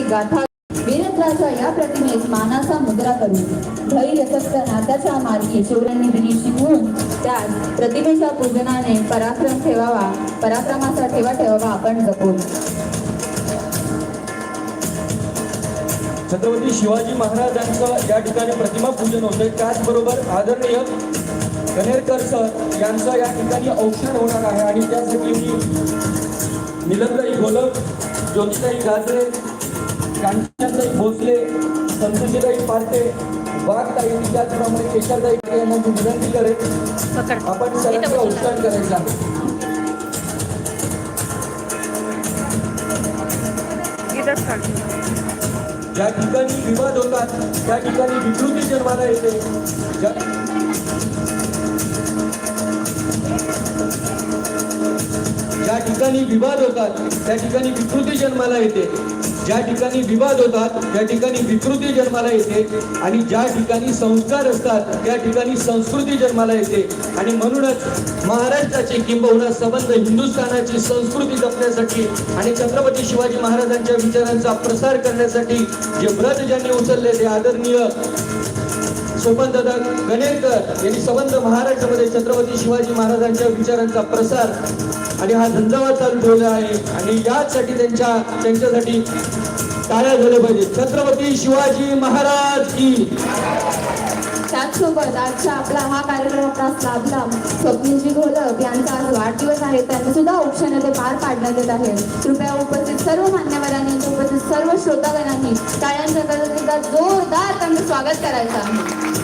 वीरत्वाची गाथा वीरत्वाच्या या प्रतिमेस मानाचा मुद्रा करून धैर्य सक्त नात्याच्या मार्गी शौर्यांनी दिली शिकवून त्यास प्रतिमेच्या पूजनाने पराक्रम ठेवावा पराक्रमाचा ठेवा ठेवावा आपण जपून. छत्रपती शिवाजी महाराजांचं या ठिकाणी प्रतिमा पूजन होतंय. त्याचबरोबर आदरणीय कनेरकर सर यांचं या ठिकाणी औक्षण होणार आहे. आणि त्यासाठी मी निलंदाई गोलक ज्योतिताई गाजरे कांचनताई भोसले. संतोषीताई पार्टे वाघताई त्याचप्रमाणे केशरताई यांना मी विनंती करेन. आपण सगळ्यांचं औक्षण करायचं ज्या ठिकाणी विवाद होतात त्या ठिकाणी विकृती जन्माला येते. ज्या ठिकाणी विवाद होतात त्या ठिकाणी विकृती जन्माला येते. ज्या ठिकाणी विवाद होतात त्या ठिकाणी विकृती जन्माला येते आणि ज्या ठिकाणी संस्कार असतात त्या ठिकाणी संस्कृती जन्माला येते. आणि म्हणूनच महाराष्ट्राचे किंबहुना संबंध हिंदुस्थानाची संस्कृती जपण्यासाठी आणि छत्रपती शिवाजी महाराजांच्या विचारांचा प्रसार करण्यासाठी जे व्रत ज्यांनी उचलले ते आदरणीय सोपन दादा यांनी संबंध महाराष्ट्रामध्ये छत्रपती शिवाजी महाराजांच्या विचारांचा प्रसार आणि हा झंझावात चालू ठेवला आहे. आणि याचसाठी त्यांच्या त्यांच्यासाठी टाळ्या झाल्या पाहिजे छत्रपती शिवाजी महाराज की त्याचसोबत आजचा आपला हा कार्यक्रम आपला साधला स्वप्नीलजी घोलक यांचा आज वाढदिवस आहे. त्यांनी सुद्धा औक्षण ते पार पाडण्यात येत आहे. कृपया उपस्थित सर्व मान्यवरांनी उपस्थित सर्व श्रोतागणांनी टाळ्यांच्या गजराचा जोरदार त्यांचं स्वागत करायचं आहे.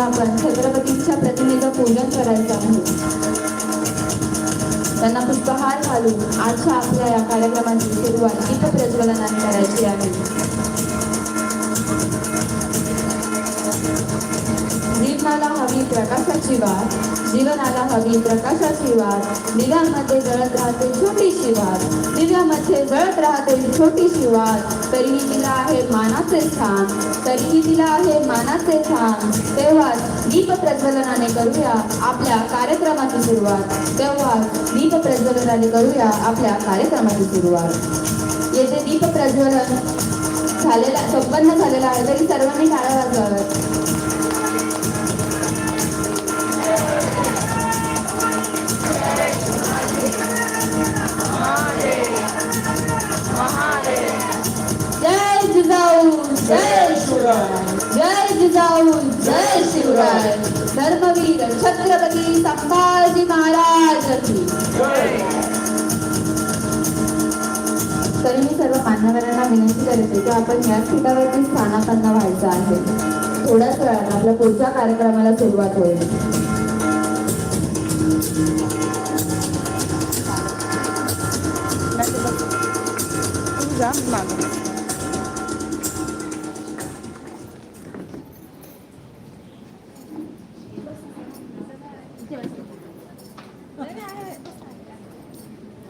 करते आपण छत्रपतींच्या प्रतिमेचं पूजन करायचं आहे. त्यांना पुष्पहार घालून आजच्या आपल्या या कार्यक्रमाची सुरुवात इथं प्रज्वलनात करायची आहे. जीवनाला हवी प्रकाशाची वाट जीवनाला हवी प्रकाशाची वाट. दिव्यामध्ये जळत राहते छोटीशी वाट. दिव्यामध्ये जळत राहते छोटीशी वाट. तरीही तिला आहे मानाचे स्थान. तरीही तिला आहे मानाचे स्थान. तेव्हा दीप प्रज्वलनाने करूया आपल्या कार्यक्रमाची सुरुवात. तेव्हा दीप प्रज्वलनाने करूया आपल्या कार्यक्रमाची सुरुवात. येथे दीप प्रज्वलन झालेला संपन्न झालेला आहे तरी सर्वांनी शाळा वाजवाव्यात जय शिवराय जय जिजाऊ जय शिवराय धर्मवीर छत्रपती संभाजी महाराज तरी मी सर्व मान्यवरांना विनंती करते की आपण याच पीठावरती स्थानापांना व्हायचं आहे थोड्याच वेळानं आपल्या पुढच्या कार्यक्रमाला सुरुवात होईल तू जा मागं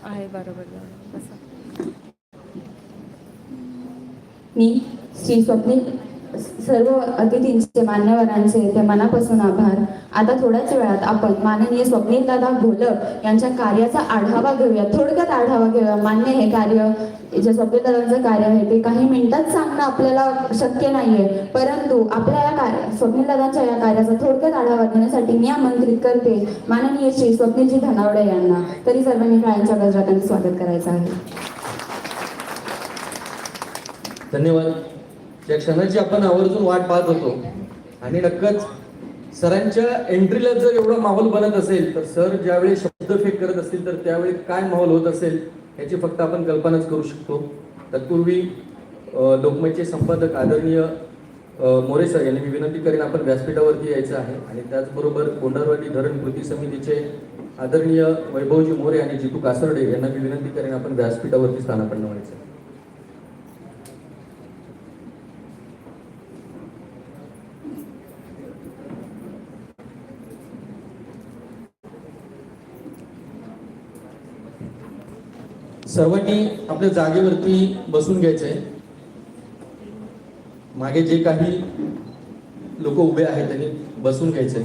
आहे बरोबर बरोबर. बसा मी श्री स्वप्नील सर्व अतिथींचे मान्यवरांचे ते मनापासून आभार. आता थोड्याच वेळात आपण माननीय स्वप्नील दादा घोलक यांच्या कार्याचा आढावा घेऊया. थोडक्यात आढावा घेऊया. मान्य हे कार्य जे स्वप्नील दादांचं कार्य आहे ते काही मिनिटात सांगणं आपल्याला शक्य नाहीये. परंतु आपल्या या कार्य स्वप्नील दादांच्या या कार्याचा थोडक्यात आढावा घेण्यासाठी मी आमंत्रित करते माननीय श्री स्वप्नीलजी धनावडे यांना. तरी सर्वांनी काळांच्या गजरात स्वागत करायचं आहे. धन्यवाद. त्या क्षणाची आपण आवर्जून वाट पाहत होतो. आणि नक्कच सरांच्या एंट्रीला जर एवढा माहोल बनत असेल तर सर ज्यावेळी शब्द फेक करत असतील तर त्यावेळी काय माहोल होत असेल याची फक्त आपण कल्पनाच करू शकतो. तत्पूर्वी लोकमतचे संपादक आदरणीय मोरे सर यांनी मी विनंती करेन आपण व्यासपीठावरती यायचं आहे. आणि त्याचबरोबर कोंढारवाडी धरण कृती समितीचे आदरणीय वैभवजी मोरे आणि जितू कासर्डे यांना मी विनंती करेन आपण व्यासपीठावरती स्थानापन्न व्हायचं आहे. सर्वांनी आपल्या जागेवरती बसून घ्यायचंय. मागे जे काही लोक उभे आहेत त्यांनी बसून घ्यायचंय.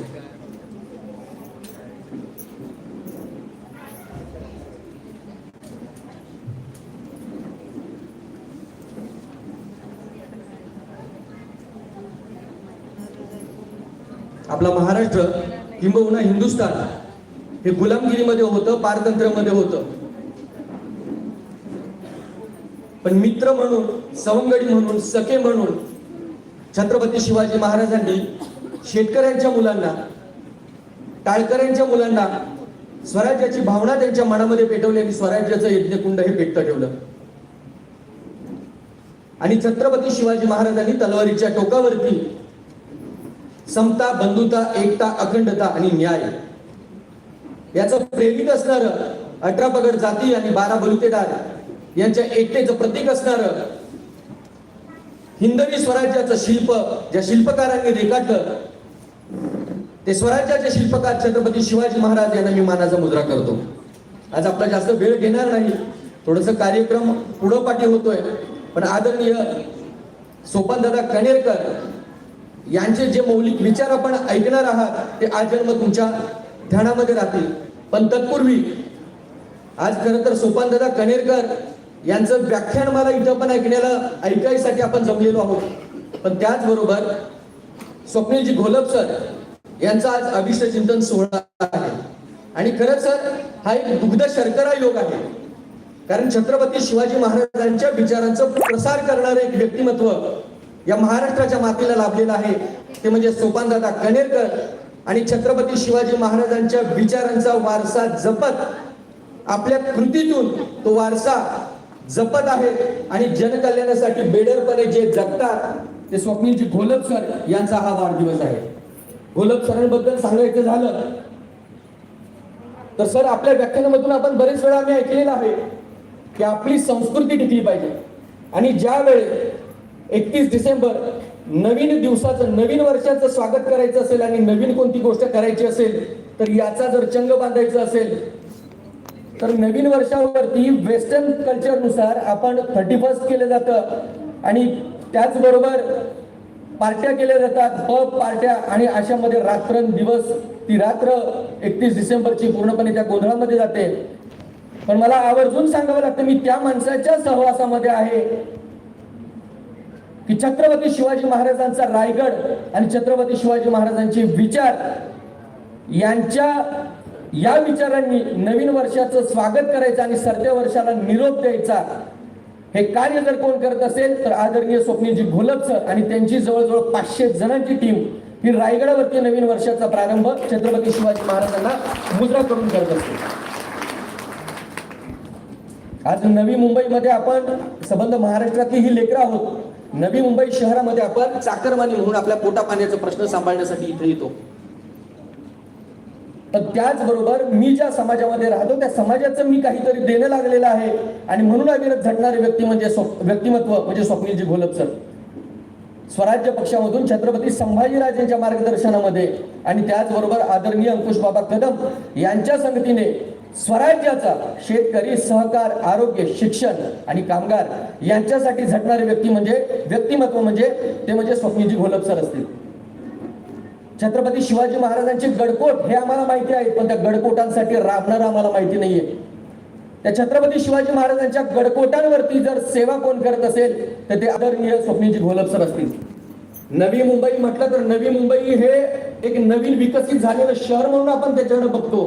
आपला महाराष्ट्र किंबहुना हिंदुस्थान हे गुलामगिरीमध्ये होतं पारतंत्र्यामध्ये होतं. पण मित्र म्हणून सवंगडी म्हणून सखे म्हणून छत्रपती शिवाजी महाराजांनी शेतकऱ्यांच्या मुलांना टाळकऱ्यांच्या मुलांना स्वराज्याची भावना त्यांच्या मनामध्ये पेटवली आणि स्वराज्याचं यज्ञकुंड हे पेटतं ठेवलं. आणि छत्रपती शिवाजी महाराजांनी तलवारीच्या टोकावरती समता बंधुता एकता अखंडता आणि न्याय याचं प्रेरित असणार अठरा पगड जाती आणि बारा बलुतेदार यांच्या एकतेचं प्रतीक असणार हिंदवी स्वराज्याचं शिल्प ज्या शिल्पकारांनी रेखाटलं ते स्वराज्याचे शिल्पकार छत्रपती शिवाजी महाराज यांना मी मानाचा मुद्रा करतो. आज आपला जास्त वेळ घेणार नाही. थोडस कार्यक्रम पुढोपाठी होतोय. पण आदरणीय सोपानदादा कणेरकर यांचे जे मौलिक विचार आपण ऐकणार आहात ते आजन्म तुमच्या ध्यानामध्ये राहतील. पण तत्पूर्वी आज खरं तर सोपानदादा कणेरकर यांचं व्याख्यान मला इथं पण ऐकण्याला ऐकायसाठी आपण जमलेलो आहोत. पण त्याचबरोबर स्वप्नीलजी घोलप सर यांचा आज अभिष्ट चिंतन सोहळा आहे. आणि खरंच सर हा एक दुग्ध शर्करा योग आहे. कारण छत्रपती शिवाजी महाराजांच्या विचारांचं प्रसार करणारं एक व्यक्तिमत्व या महाराष्ट्राच्या मातीला लाभलेलं आहे. ते म्हणजे सोपानदादा कणेरकर आणि छत्रपती शिवाजी महाराजांच्या विचारांचा वारसा जपत आपल्या कृतीतून तो वारसा जपत आहेत आणि जनकल्याणासाठी बेडरपणे जे जगतात ते स्वप्नीलजी घोलप सर यांचा हा वाढदिवस आहे. घोलप सरांबद्दल सांगायचं झालं तर सर आपल्या व्याख्यानामधून आपण बरेच वेळा आम्ही ऐकलेलं आहे की आपली संस्कृती टिकली पाहिजे. आणि ज्या वेळेस एकतीस डिसेंबर नवीन दिवसाचं नवीन वर्षाचं स्वागत करायचं असेल आणि नवीन कोणती गोष्ट करायची असेल तर याचा जर चंग बांधायचा असेल तर नवीन वर्षावरती वेस्टर्न कल्चरनुसार आपण थर्टी फर्स्ट केलं जातं. आणि त्याचबरोबर पार्ट्या केल्या जातात. पब पार्ट्या आणि अशामध्ये रात्रंदिवस ती रात्र एकतीस डिसेंबरची पूर्णपणे त्या गोंधळामध्ये जाते. पण मला आवर्जून सांगावं लागतं मी त्या माणसाच्या सहवासामध्ये आहे. की छत्रपती शिवाजी महाराजांचा रायगड आणि छत्रपती शिवाजी महाराजांचे विचार यांच्या या विचारांनी नवीन वर्षाचं स्वागत करायचं आणि सरत्या वर्षाला निरोप द्यायचा. हे कार्य जर कोण करत असेल तर आदरणीय स्वप्नीलजी घोलप सर आणि त्यांची जवळजवळ पाचशे जणांची टीम ही रायगडावरती नवीन वर्षाचा प्रारंभ छत्रपती शिवाजी महाराजांना मुद्रा करून करत असते आज नवी मुंबईमध्ये आपण संबंध महाराष्ट्रातली ही लेकरं आहोत. नवी मुंबई शहरामध्ये आपण चाकरमानी म्हणून आपल्या पोटा पाण्याचा प्रश्न सांभाळण्यासाठी इथे येतो. त्याचबरोबर मी ज्या समाजामध्ये राहतो त्या समाजाचं मी काहीतरी देणं लागलेलं आहे. आणि म्हणून अविरत झटणारे व्यक्ती म्हणजे व्यक्तिमत्व म्हणजे स्वप्नीलजी घोलप सर. स्वराज्य पक्षामधून छत्रपती संभाजीराजेंच्या मार्गदर्शनामध्ये आणि त्याचबरोबर आदरणीय अंकुश बाबा कदम यांच्या संगतीने स्वराज्याचा शेतकरी सहकार आरोग्य शिक्षण आणि कामगार यांच्यासाठी झटणारे व्यक्ती म्हणजे व्यक्तिमत्व म्हणजे ते म्हणजे स्वप्नीजी घोलप सर असतील. छत्रपती शिवाजी महाराजांचे गडकोट हे आम्हाला माहिती आहे पण त्या गडकोटांसाठी राबणार आम्हाला माहिती नाहीये. त्या छत्रपती शिवाजी महाराजांच्या गडकोटांवरती जर सेवा कोण करत असेल तर ते आदरणीय स्वप्नीजी घोलप सर असतील. नवी मुंबई म्हटलं तर नवी मुंबई हे एक नवीन विकसित झालेलं शहर म्हणून आपण त्याच्याकडे बघतो.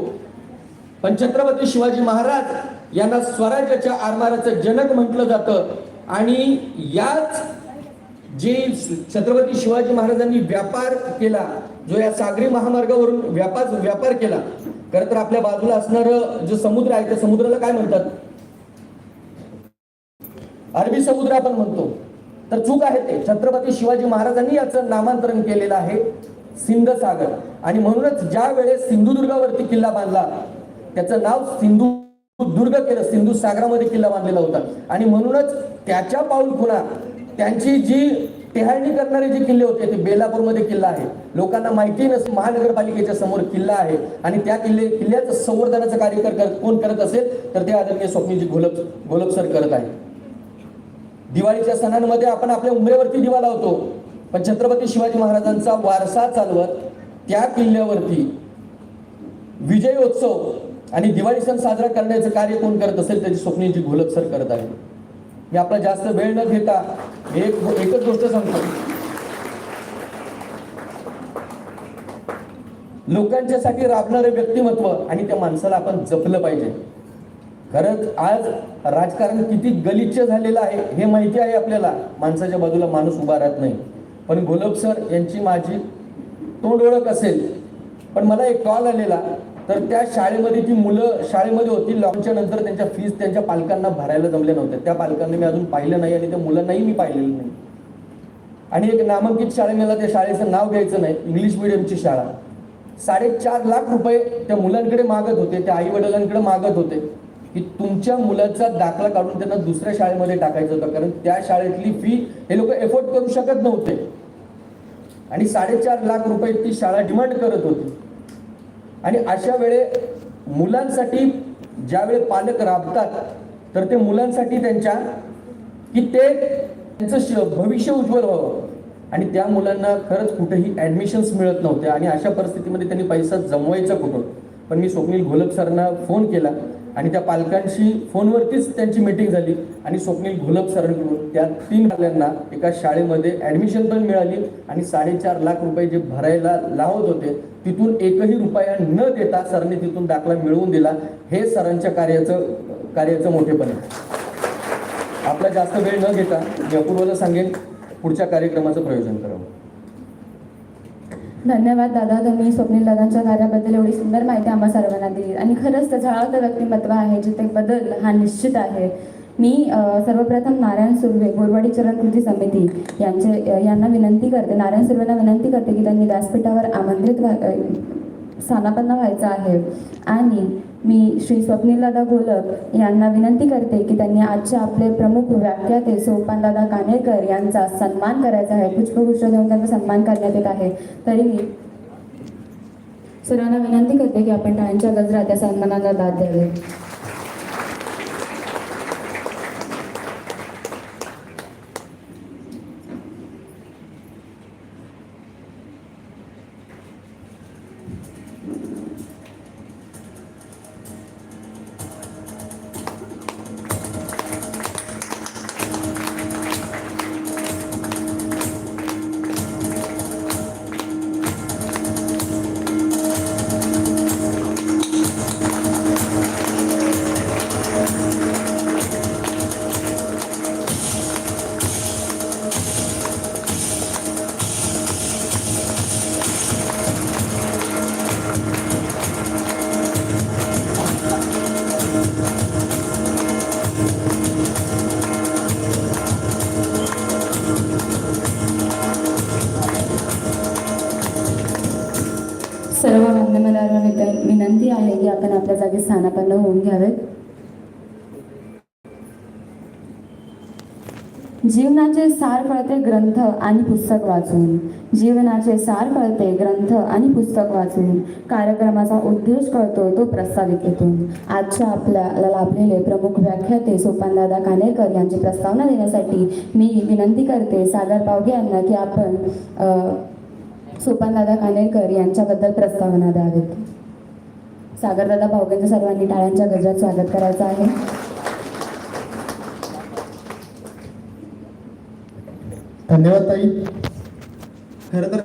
पण छत्रपती शिवाजी महाराज यांना स्वराज्याच्या आरमाराचं जनक म्हटलं जातं. आणि याच जे छत्रपती शिवाजी महाराजांनी व्यापार केला जो या सागरी महामार्गावरून व्यापार व्यापार केला खरं तर आपल्या बाजूला असणार जो समुद्र आहे त्या समुद्राला काय म्हणतात? अरबी समुद्र आपण म्हणतो. तर चूक आहे ते. छत्रपती शिवाजी महाराजांनी याचं नामांतरण केलेलं आहे सिंध सागर आणि म्हणूनच ज्या वेळेस सिंधुदुर्गावरती किल्ला बांधला त्याचं नाव सिंधू दुर्ग केलं सिंधू सागरामध्ये किल्ला बांधलेला होता. आणि म्हणूनच त्याच्या पाऊल खुणा त्यांची जी टेहाळणी करणारे जे किल्ले होते ते बेलापूरमध्ये किल्ला आहे. लोकांना माहिती नस महानगरपालिकेच्या समोर किल्ला आहे. आणि त्या किल्ले किल्ल्याचं संवर्धनाचं कार्य कर कोण करत असेल तर ते आदरणीय स्वप्नीजी घोलप घोलप सर करत आहे दिवाळीच्या सणांमध्ये आपण आपल्या उमरेवरती दिवा लावतो. पण छत्रपती शिवाजी महाराजांचा वारसा चालवत त्या किल्ल्यावरती विजयोत्सव आणि दिवाळी सण साजरा करण्याचं कार्य कोण करत असेल त्याची स्वप्नीची घोलप सर करत आहे मी आपला जास्त वेळ न घेता एक एकच गोष्ट सांगतो. लोकांच्यासाठी राबणारे व्यक्तिमत्व आणि त्या माणसाला आपण जपलं पाहिजे. खरंच आज राजकारण किती गलिच्छ झालेलं आहे हे माहिती आहे आपल्याला. माणसाच्या बाजूला माणूस उभा राहत नाही. पण गोलब सर यांची माझी तोंड ओळख असेल. पण मला एक कॉल आलेला. तर त्या शाळेमध्ये ती मुलं शाळेमध्ये होती लॉकच्या नंतर त्यांच्या फीस त्यांच्या पालकांना भरायला जमल्या नव्हत्या त्या पालकांना मी अजून पाहिलं नाही आणि त्या मुलांनाही मी पाहिलेलं नाही. आणि एक नामांकित शाळेला त्या शाळेचं नाव घ्यायचं नाही इंग्लिश मिडियमची शाळा. साडेचार लाख रुपये त्या मुलांकडे मागत होते त्या आई वडिलांकडे मागत होते की तुमच्या मुलाचा दाखला काढून त्यांना दुसऱ्या शाळेमध्ये टाकायचं होतं. कारण त्या शाळेतली फी हे लोक एफोर्ड करू शकत नव्हते. आणि साडेचार लाख रुपये ती शाळा डिमांड करत होती. आणि अशा वेळे मुलांसाठी ज्यावेळी पालक राबतात तर ते मुलांसाठी त्यांच्या की ते त्यांचं श- भविष्य उज्ज्वल व्हावं. आणि त्या मुलांना खरंच कुठेही ऍडमिशन्स मिळत नव्हत्या आणि अशा परिस्थितीमध्ये त्यांनी पैसा जमवायचा कुठून? पण मी स्वप्नील घोलप सरांना फोन केला. आणि त्या पालकांशी फोनवरतीच त्यांची मीटिंग झाली. आणि स्वप्नील घोलप सरांकडून त्या तीन पाल्यांना एका शाळेमध्ये ऍडमिशन पण मिळाली. आणि साडेचार लाख रुपये जे भरायला लावत होते तिथून एकही रुपया न देता सरांनी तिथून दाखला मिळवून दिला. हे सरांच्या कार्याचं कार्याचं मोठेपण आहे. आपला जास्त वेळ न घेता मी अपूर्वाला सांगेन पुढच्या कार्यक्रमाचं प्रयोजन करावं. धन्यवाद दादा तुम्ही स्वप्नील दादांच्या कार्याबद्दल एवढी सुंदर माहिती आम्हा सर्वांना दिली आणि खरंच त्याचा अर्थ व्यक्तिमत्व आहे जिथे बदल हा निश्चित आहे. मी सर्वप्रथम नारायण सुर्वे बोरवाडी चरण कृती समिती यांचे यांना विनंती करते नारायण सुर्वेंना विनंती करते की त्यांनी व्यासपीठावर आमंत्रित व्हा- स्थानापन्न व्हायचं आहे. आणि मी श्री स्वप्नीलदादा गोलक यांना विनंती करते की त्यांनी आजचे आपले प्रमुख व्याख्याते सोपानदादा कानेरकर यांचा सन्मान करायचा आहे. पुष्पगुच्छ देऊन त्यांचा सन्मान करण्यात येत आहे. तरी मी सर्वांना विनंती करते की आपण टाळ्यांच्या गजरात त्या सन्मानाला दाद द्यावी. विनंती आहे की आपण आपल्या जागी स्थानापन्न होऊन घ्यावेत. जीवनाचे सार कळते ग्रंथ आणि पुस्तक वाचून. जीवनाचे सार कळते ग्रंथ आणि पुस्तक वाचून. कार्यक्रमाचा उद्देश कळतो तो प्रस्तावित येतो आजच्या आपल्याला लाभलेले प्रमुख व्याख्याते सोपानदादा कानेरकर यांची प्रस्तावना देण्यासाठी मी विनंती करते. सागर पावगे यांना की आपण सोपानदादा कानेरकर यांच्याबद्दल प्रस्तावना द्यावेत. सागरदादा भावगेंचं सर्वांनी टाळ्यांच्या गजरात स्वागत करायचं आहे. धन्यवाद ताई. खरं तर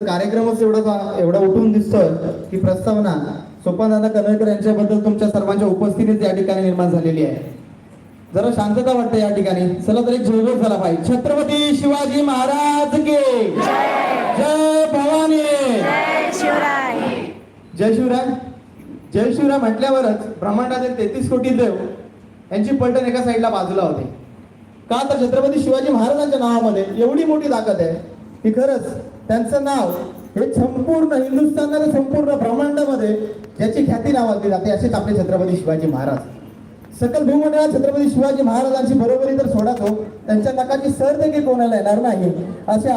कार्यक्रमच एवढा एवढा उठून दिसतोय की प्रस्तावना सोपानदादा कन्नडकर यांच्याबद्दल तुमच्या सर्वांच्या उपस्थितीत या ठिकाणी निर्माण झालेली आहे. जरा शांतता वाटते या ठिकाणी. चला तर एक जयघोष झाला पाहिजे छत्रपती शिवाजी महाराज के. जय भवानी. जय शिवराय. जय शिवराय. म्हटल्यावरच ब्रह्मांडातील तेहतीस कोटी देव यांची पलटण एका साईडला बाजूला होते. का तर छत्रपती शिवाजी महाराजांच्या नावामध्ये एवढी मोठी ताकद आहे की खरंच त्यांचं नाव हे संपूर्ण हिंदुस्थानाच्या संपूर्ण ब्रह्मांडामध्ये ज्याची ख्याती नावाजली जाते असेच आपले छत्रपती शिवाजी महाराज. सकल भूमंडळात छत्रपती शिवाजी महाराजांची बरोबरी तर सोडा तो त्यांच्या नकाची सर देखील कोणाला येणार नाही अशा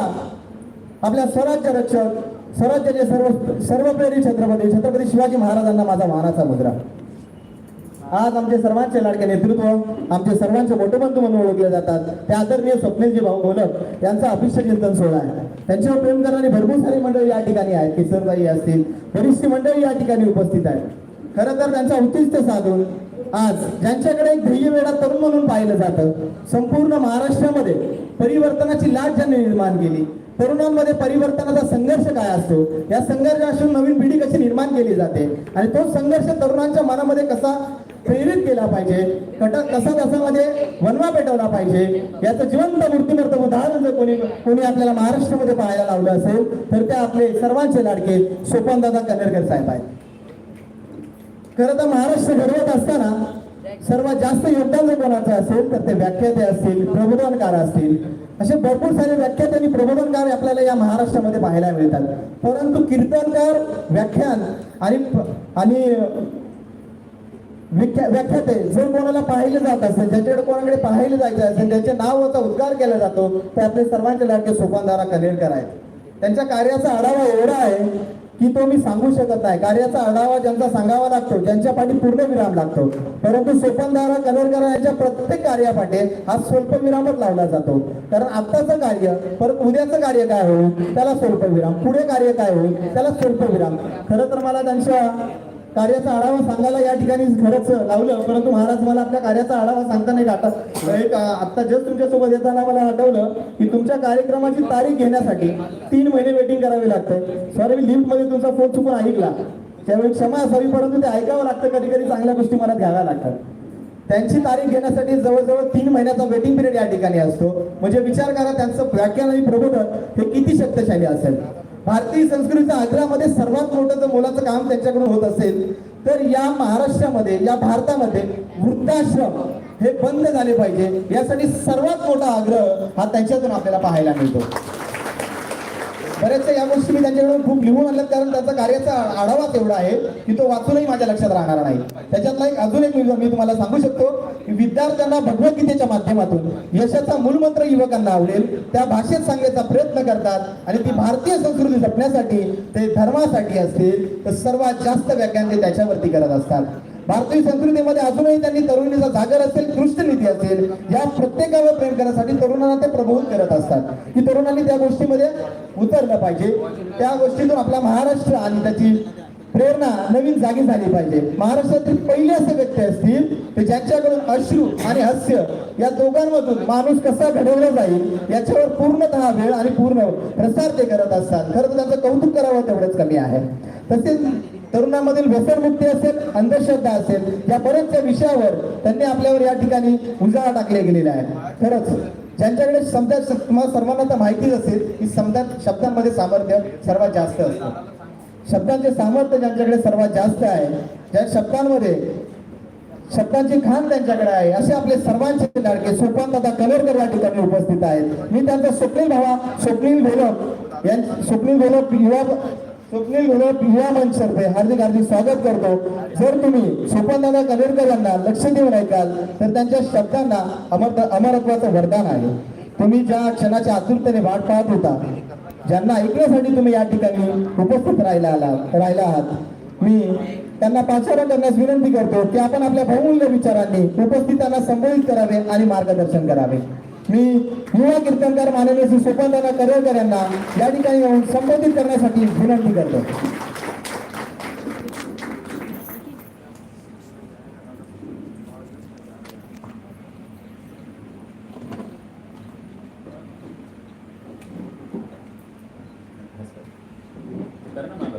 आपल्या स्वराज्य रक्षक स्वराज्याचे सर्व सर्वप्रेरी छत्रपती छत्रपती शिवाजी महाराजांना माझा मानाचा मुद्रा. आज आमचे सर्वांचे लाडके नेतृत्व आमचे सर्वांचे मोठे बंधू म्हणून ओळखले जातात. ते आदरणीय स्वप्नीलजी भाऊ बोलत यांचा अभिषेक चिंतन सोहळा आहे. त्यांच्यावर प्रेम करणारी भरपूर सारी मंडळी या ठिकाणी आहेत. किशोरबाई असतील बरीचशी मंडळी या ठिकाणी उपस्थित आहेत. खरं तर त्यांचा उद्दिष्ट साधून आज ज्यांच्याकडे एक ध्येय वेळा तरुण म्हणून पाहिलं जातं संपूर्ण महाराष्ट्रामध्ये परिवर्तनाची लाट ज्यांनी निर्माण केली तरुणांमध्ये परिवर्तनाचा संघर्ष काय असतो? या संघर्षातून नवीन पिढी कशी निर्माण केली जाते? आणि तो संघर्ष तरुणांच्या मनामध्ये कसा प्रेरित केला पाहिजे? कटक कसा कसामध्ये वनवा पेटवला पाहिजे? याचं जिवंत मूर्तिमंत उदाहरण जर कोणी कोणी आपल्याला महाराष्ट्रामध्ये पाहायला लावलं असेल तर ते आपले सर्वांचे लाडके सोपानदादा कन्नडकर साहेब आहेत. खरं तर महाराष्ट्र घडवत असताना सर्वात जास्त योगदान जर कोणाचं असेल तर ते व्याख्याते असतील प्रबोधनकार असतील. असे भरपूर सारे व्याख्याते आणि प्रबोधनकार आपल्याला या महाराष्ट्रामध्ये पाहायला मिळतात. परंतु कीर्तनकार व्याख्यान आणि आणि व्याख्या व्याख्याते जर कोणाला पाहिले जात असेल ज्याच्याकडे कोणाकडे पाहिले जायचं असेल ज्याच्या नावाचा उद्गार केला जातो ते आपले सर्वांचे लाडके सोपानदारा कनेरकर आहेत. त्यांच्या कार्याचा आढावा एवढा आहे की तो मी सांगू शकत नाही. कार्याचा आढावा ज्यांचा सांगावा लागतो ज्यांच्या पाठी पूर्ण विराम लागतो. परंतु सोपानदारा कनेरकर यांच्या प्रत्येक कार्यापाठे हा स्वल्प विरामच लावला जातो. कारण आत्ताचं कार्य परत उद्याचं कार्य काय होईल? त्याला स्वल्प विराम. पुढे कार्य काय होईल? त्याला स्वल्प विराम. खरं तर मला त्यांच्या कार्याचा आढावा सांगायला या ठिकाणी खरंच लावलं परंतु महाराज मला आपल्या कार्याचा आढावा सांगता नाही आता एक आता जस्ट तुमच्यासोबत येताना मला आठवलं की तुमच्या कार्यक्रमाची तारीख घेण्यासाठी तीन महिने वेटिंग करावी लागते. सॉरी मी लिफ्टमध्ये तुमचा फोन चुकून ऐकला. त्यावेळी क्षमा असावी परंतु ते ऐकावं लागतं कधी कधी चांगल्या गोष्टी मला घ्याव्या लागतात. त्यांची तारीख घेण्यासाठी जवळजवळ तीन महिन्याचा वेटिंग पिरियड या ठिकाणी असतो. म्हणजे विचार करा त्यांचं व्याख्यान आणि प्रबोधन हे किती शक्तिशाली असेल. भारतीय संस्कृतीच्या आग्रहामध्ये सर्वात मोठं जर मोलाचं काम त्यांच्याकडून होत असेल तर या महाराष्ट्रामध्ये या भारतामध्ये वृद्धाश्रम हे बंद झाले पाहिजे. यासाठी सर्वात मोठा आग्रह हा त्यांच्यातून आपल्याला पाहायला मिळतो. बऱ्याचशा या गोष्टी मी त्यांच्याकडून खूप लिहून आणल्यात कारण त्याचा कार्याचा आढावा तेवढा आहे की तो वाचूनही माझ्या लक्षात राहणार नाही. त्याच्यातला एक अजून एक मी मी तुम्हाला सांगू शकतो की विद्यार्थ्यांना भगवद्गीतेच्या माध्यमातून यशाचा मूलमंत्र युवकांना आवडेल त्या भाषेत सांगण्याचा प्रयत्न करतात आणि ती भारतीय संस्कृती जपण्यासाठी ते धर्मासाठी असतील तर सर्वात जास्त व्याख्यान ते त्याच्यावरती करत असतात. भारतीय संस्कृतीमध्ये अजूनही त्यांनी तरुणीचा जागर असेल कृष्णनीती असेल या प्रत्येकावर प्रेम करण्यासाठी तरुणांना ते प्रबोध करत असतात. की तरुणांनी त्या गोष्टीमध्ये उतरलं पाहिजे. त्या गोष्टीतून आपला महाराष्ट्र आणि त्याची प्रेरणा नवीन जागी झाली पाहिजे. महाराष्ट्रातील पहिले असे व्यक्ती असतील की ज्यांच्याकडून अश्रू आणि हास्य या दोघांमधून माणूस कसा घडवला जाईल याच्यावर पूर्णतः वेळ आणि पूर्ण प्रसार ते करत असतात. खरं तर त्यांचं कौतुक करावं तेवढंच कमी आहे. तसेच तरुणांमधील व्यसनमुक्ती असेल अंधश्रद्धा असेल या बऱ्याचशा विषयावर त्यांनी आपल्यावर या ठिकाणी उजाळा टाकले गेलेला आहे खरंच ज्यांच्याकडे समजा तुम्हाला सर्वांना तर माहितीच असेल की समजा शब्दांमध्ये सामर्थ्य सर्वात जास्त असतं. शब्दांचे सामर्थ्य ज्यांच्याकडे सर्वात जास्त आहे ज्या शब्दांमध्ये शब्दांची खान त्यांच्याकडे आहे असे आपले सर्वांचे लाडके सोपान दादा कलरकर या ठिकाणी उपस्थित आहेत. मी त्यांचा स्वप्नील भावा स्वप्नील घोलप यां स्वप्नील भोलक युवा स्वप्नील घोलप युवा मंच तर्फे हार्दिक हार्दिक स्वागत करतो. जर तुम्ही सोपानदादा कलेरकर यांना लक्ष देऊन ऐकाल तर त्यांच्या शब्दांना अमर अमरत्वाचं वरदान आहे. तुम्ही ज्या क्षणाच्या आतुरतेने वाट पाहत होता ज्यांना ऐकण्यासाठी तुम्ही या ठिकाणी उपस्थित राहिला आलात राहिला आहात मी त्यांना पाचारण करण्यास विनंती करतो की आपण आपल्या बहुमूल्य विचारांनी उपस्थितांना संबोधित करावे आणि मार्गदर्शन करावे. मी युवा कीर्तनकार मानले श्री सोपानदादा करवकर यांना या ठिकाणी येऊन संबोधित करण्यासाठी विनंती करतो. करणार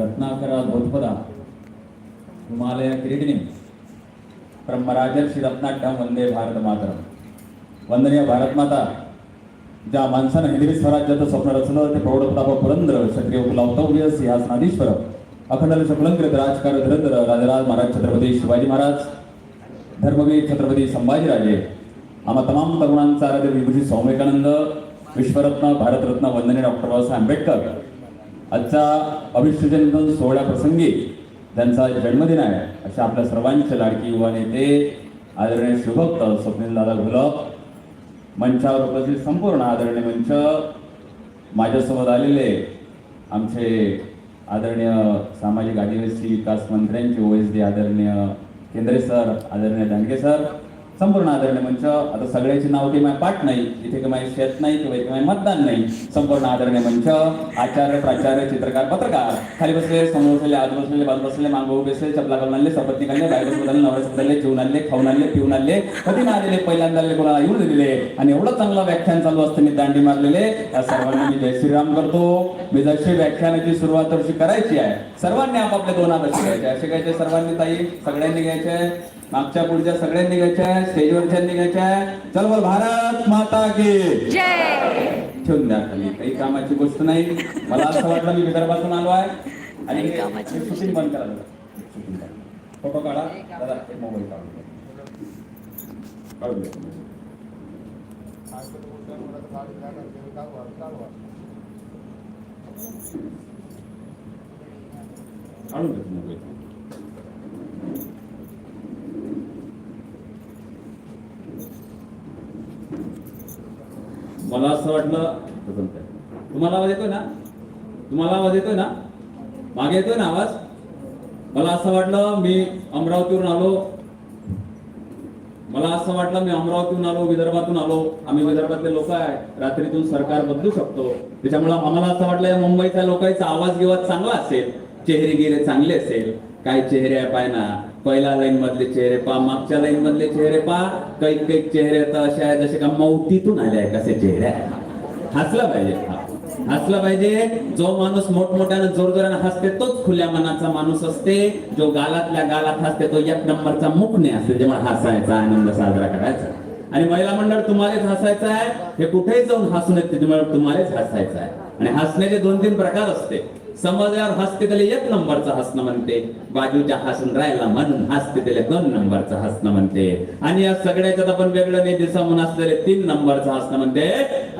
రత్నాకర हिमालय హిమాలయ కిరీటిని ब्रह्मराजर्षी रत्नाट्यम वंदे भारत मातर वंदनीय भारत माता ज्या माणसानं हिंदवी स्वराज्याचं स्वप्न रचलं ते प्रौढ प्रताप पुरंदर क्षत्रिय उपलावतव्य सिंहासनाधीश्वर अखंड शकलंकृत राजकार धुरंधर राजराज महाराज छत्रपती शिवाजी महाराज धर्मवीर छत्रपती संभाजीराजे आम्हा तमाम तरुणांचा आराध्य विभूषित स्वामिकानंद विश्वरत्न भारतरत्न वंदनीय डॉक्टर बाबासाहेब आंबेडकर. आजचा अभिष्टजन सोहळ्याप्रसंगी त्यांचा जन्मदिन आहे. अशा आपल्या सर्वांचे लाडकी युवा नेते आदरणीय शिवभक्त स्वप्नील दादा घोलप मंचावर उपस्थित संपूर्ण आदरणीय मंच माझ्यासोबत आलेले आमचे आदरणीय सामाजिक आदिवासी विकास मंत्र्यांचे ओ एस डी आदरणीय केंद्रे सर आदरणीय दांडगे सर संपूर्ण आदरणीय मंच आता सगळ्याची नाव काही माझ्या पाठ नाही इथे काही माझी शेत नाही किंवा इथे काही मतदान नाही. संपूर्ण आदरणीय मंच आचार्य प्राचार्य चित्रकार पत्रकार. खाली बसले समोर बसलेले आज बसलेले बाजू बसले मागो उभे बसले चपला घालून आणले सपत्नी काढले बायको बदलले नवऱ्या बदलले जेवून आणले खाऊन आणले पिऊन आणले. कधी ना आलेले पहिल्यांदा आलेले कोणाला येऊन दिलेले आणि एवढं चांगलं व्याख्यान चालू असतं मी दांडी मारलेले. या सर्वांना मी जय श्रीराम करतो. मी जशी व्याख्यानाची सुरुवात तशी करायची आहे. सर्वांनी आपापले दोन हात असे घ्यायचे असे घ्यायचे सर्वांनी ताई? सगळ्यांनी घ्यायचे? मागच्या पुढच्या सगळ्यांनी घ्यायच्या आहे स्टेजवरच्यांनी घ्यायच्या आहे चल बोल भारत माता की जय! ठेवून द्या खाली. काही कामाची गोष्ट नाही. मला असं वाटलं मी विदर्भातून आलो आहे. आणि शूटिंग बंद करा. फोटो काढा. दादा मोबाईल काढून. काढून द्या. काढून मोबाईल मला असं वाटलं तुम्हाला आवाज येतोय ना तुम्हाला आवाज येतोय ना मागे येतोय ना आवाज मला असं वाटलं मी अमरावतीवरून आलो मला असं वाटलं मी अमरावतीहून आलो विदर्भातून आलो. आम्ही विदर्भातले लोक आहे. रात्रीतून सरकार बदलू शकतो. त्याच्यामुळे आम्हाला असं वाटलं या मुंबईच्या लोकांचा आवाज गिवाज चांगला असेल? चेहरे गिरे चांगले असेल? काय चेहरे आहे पाय ना. पहिल्या लाईन मधले चेहरे पा मागच्या लाईन मधले चेहरे पा. काही काही चेहरे तर असे आहेत जसे का मौतीतून आले आहे कसे चेहरे आहे हसला पाहिजे. हा. हसलं पाहिजे. जो माणूस मोठमोठ्यानं जोरजोरानं हसते तोच खुल्या मनाचा माणूस असते. जो गालातल्या गालात हसते तो एक नंबरचा मुखने असते. जेव्हा हसायचा आनंद साजरा करायचा. आणि महिला मंडळ तुम्हालाच हसायचं आहे. हे कुठेही जाऊन हसून येते तुम्हाला तुम्हालाच हसायचं आहे. आणि हसण्याचे दोन तीन प्रकार असते. समजल्यावर हसते त्याला एक नंबरचं हसणं म्हणते. बाजूच्या हसून राहिला म्हणून हसते त्याला दोन नंबरचं हसणं म्हणते. आणि या सगळ्याच्यात आपण वेगळं नाही दिसा म्हणून असलेले तीन नंबरचं हसणं म्हणते.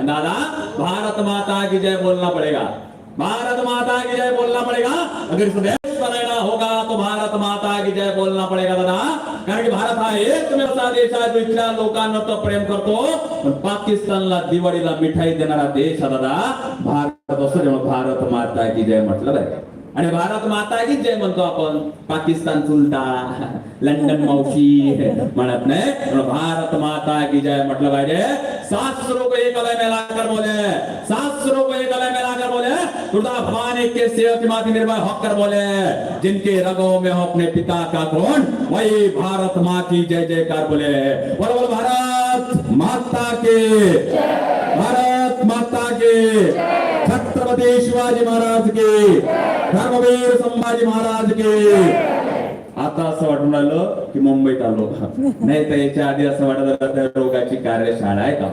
दादा भारत माता की जय बोलना पडेगा. भारत माता की जय बोलना पडेगा. अगर इस बनाना होगा तो भारत माता की जय बोलना पडेगा दादा. कारण की भारत हा एकमेवचा देश आहे जो इथल्या लोकांना तो प्रेम करतो. पण पाकिस्तानला दिवाळीला मिठाई देणारा देश हा दादा भारत असतो जेव्हा भारत माता की जय म्हटलं आहे आणि भारत माता की जय म्हणतो आपण. पाकिस्तान चुलता लंडन मावशी म्हणत नाही. भारत माता की जय म्हटलं पाहिजे. सात रुपये गले मेला कर बोले. सात रुपये गले मेला बोले खुदा भवानी के सेवक माती निर्भय होकर बोले जिनके रगों में हो अपने पिता का गुण वही भारत माँ की जय जयकार बोले। बोलो बोलो भारत माता के भारत माता के छत्रपति शिवाजी महाराज के धर्मवीर संभाजी महाराज के। आता असं वाटून आलं की मुंबईत आलो नाही तर याच्या आधी असं वाटत रोगाची कार्यशाळा आहे का?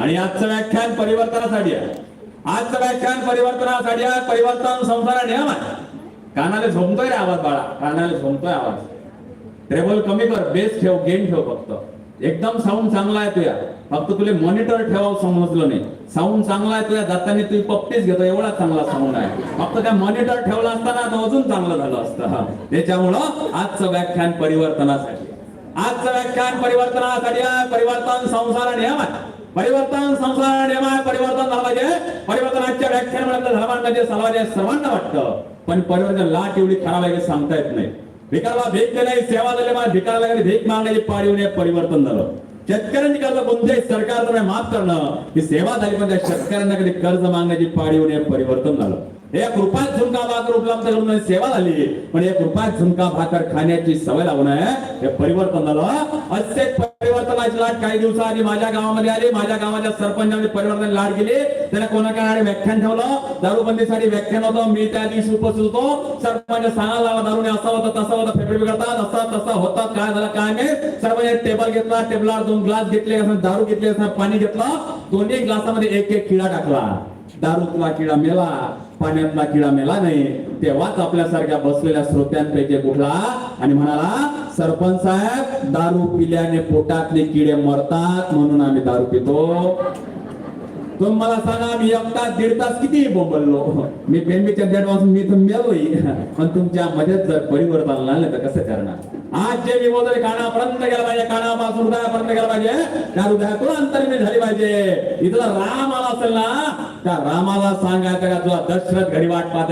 आणि आजचं व्याख्यान परिवर्तनासाठी आहे. आजचं व्याख्यान परिवर्तनासाठी आहे परिवर्तन संसार नियम आहे. कानाला झोमतोय रे आवाज बाळा कानाला झोमतोय आवाज. ट्रेबल कमी कर बेस ठेव गेन ठेव फक्त. एकदम साऊंड चांगला आहे तुया फक्त तुला मॉनिटर ठेवावं समजलं नाही. साऊंड चांगला आहे तुया जाताना तुम्ही पप्पीच घेतो एवढा चांगला साऊंड आहे. फक्त त्या मॉनिटर ठेवला असताना तो अजून चांगलं झालं असतं. हा. त्याच्यामुळं आजचं व्याख्यान परिवर्तनासाठी. आजचं व्याख्यान परिवर्तनासाठी परिवर्तन संसार नियम आहे. परिवर्तन संसार नियम परिवर्तन झालं पाहिजे. परिवर्तनाच्या व्याख्यानामध्ये झालं पाहिजे. म्हणजे सर्वांना सर्वांना वाटतं. पण परिवर्तन लाट एवढी खराब आहे सांगता येत नाही. भिकाला भीक नाही सेवा झाली मला भिकाला लागली भीक मागण्याची पाडी होणे परिवर्तन झालं. शेतकऱ्यांची कर्ज कोणत्याही सरकार माफ करणं. ही सेवा झाली पण त्या शेतकऱ्यांना कधी कर्ज मागण्याची पाळी होणे परिवर्तन झालं. एक रुपयात झुणका भाकर उपलब्ध करून सेवा झाली. पण एक रुपयात झुणका भाकर खाण्याची सवय लागून हे परिवर्तन झालं असे परिवर्तनाची लाट काही दिवसाआधी माझ्या गावामध्ये आली. माझ्या गावाच्या सरपंचाने परिवर्तन लाट गेली त्याला कोणाकडे व्याख्यान ठेवलं? दारूबंदीसाठी व्याख्यान होतं. मी त्या दिवशी उपस्थित होतो. सरपंच सांगायला लागला दारूने असा होता तसा होता फेफडे बिघडतात असा तसा होतात काय झालं काय नाही. सरपंच टेबल घेतला टेबलावर दोन ग्लास घेतले असं दारू घेतले असं पाणी घेतलं. दोन्ही ग्लासामध्ये एक एक किडा टाकला. दारूतला किडा मेला. पाण्यातला किडा मेला नाही तेव्हाच आपल्यासारख्या बसलेल्या श्रोत्यांपैकी कुठला? आणि म्हणाला सरपंच साहेब दारू पिल्याने पोटातले किडे मरतात म्हणून आम्ही दारू पितो. तुम्ही मला सांगा मी एक तास दीड तास किती बोंबललो? मी बेंबीच्या देड वाजून मी तर मेलोय. पण तुमच्या मध्येच जर परिवर्तन आलं तर कसं करणार? आज जे मी बोलतोय कानापर्यंत गेला पाहिजे कानापासून हृदयापर्यंत गेला पाहिजे त्या हृदयातून अंतर्मी झाली पाहिजे. इथं राम आला असेल ना त्या रामाला सांगायचं का तुला दशरथ घरी वाट पाहत